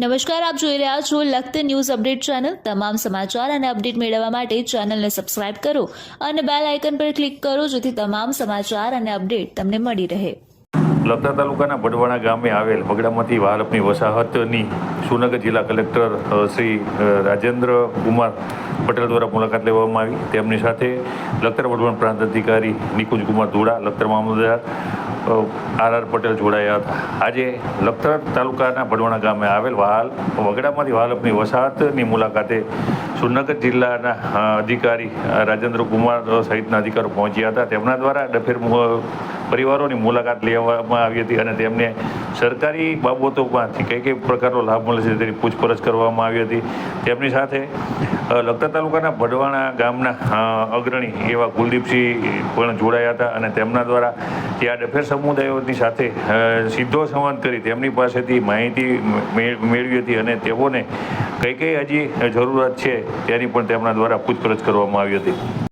નમસ્કાર, આપ જોઈ રહ્યા છો લખત ન્યૂઝ અપડેટ ચેનલ. તમામ સમાચાર અને અપડેટ મેળવવા માટે ચેનલને સબસ્ક્રાઇબ કરો અને બેલ આઇકન પર ક્લિક કરો જેથી તમામ સમાચાર અને અપડેટ તમને મળી રહે. લખતર તાલુકાના બડવાણા ગામે આવેલ બગડામાંથી વાહલપની વસાહતની સુનગર જિલ્લા કલેક્ટર શ્રી રાજેન્દ્ર કુમાર પટેલ દ્વારા મુલાકાત લેવામાં આવી. તેમની સાથે લખતર વડવણ પ્રાંત અધિકારી નિકુંજ કુમાર ધોળા, લખતર મામલતદાર આર આર પટેલ જોડાયા હતા. આજે લખતર તાલુકાના ભડવાણા ગામે આવેલ વહાલ, વગડામાંથી વાલપની વસાહતની મુલાકાતે સુરનગર જિલ્લાના અધિકારી રાજેન્દ્ર કુમાર સહિતના અધિકારીઓ પહોંચ્યા હતા. તેમના દ્વારા ડફેર પરિવારોની મુલાકાત લેવામાં આવી હતી અને તેમને સરકારી બાબતોમાંથી કઈ કઈ પ્રકારનો લાભ મળે છે તેની પૂછપરછ કરવામાં આવી હતી. તેમની સાથે લખતર તાલુકાના ભડવાણા ગામના અગ્રણી એવા કુલદીપસિંહ પણ જોડાયા હતા અને તેમના દ્વારા ત્યાં ડફેર સમુદાયોની સાથે સીધો સંવાદ કરી તેમની પાસેથી માહિતી મેળવી હતી અને તેઓને કઈ કઈ હજી જરૂરત છે તેની પણ તેમના દ્વારા પૂછપરછ કરવામાં આવી હતી.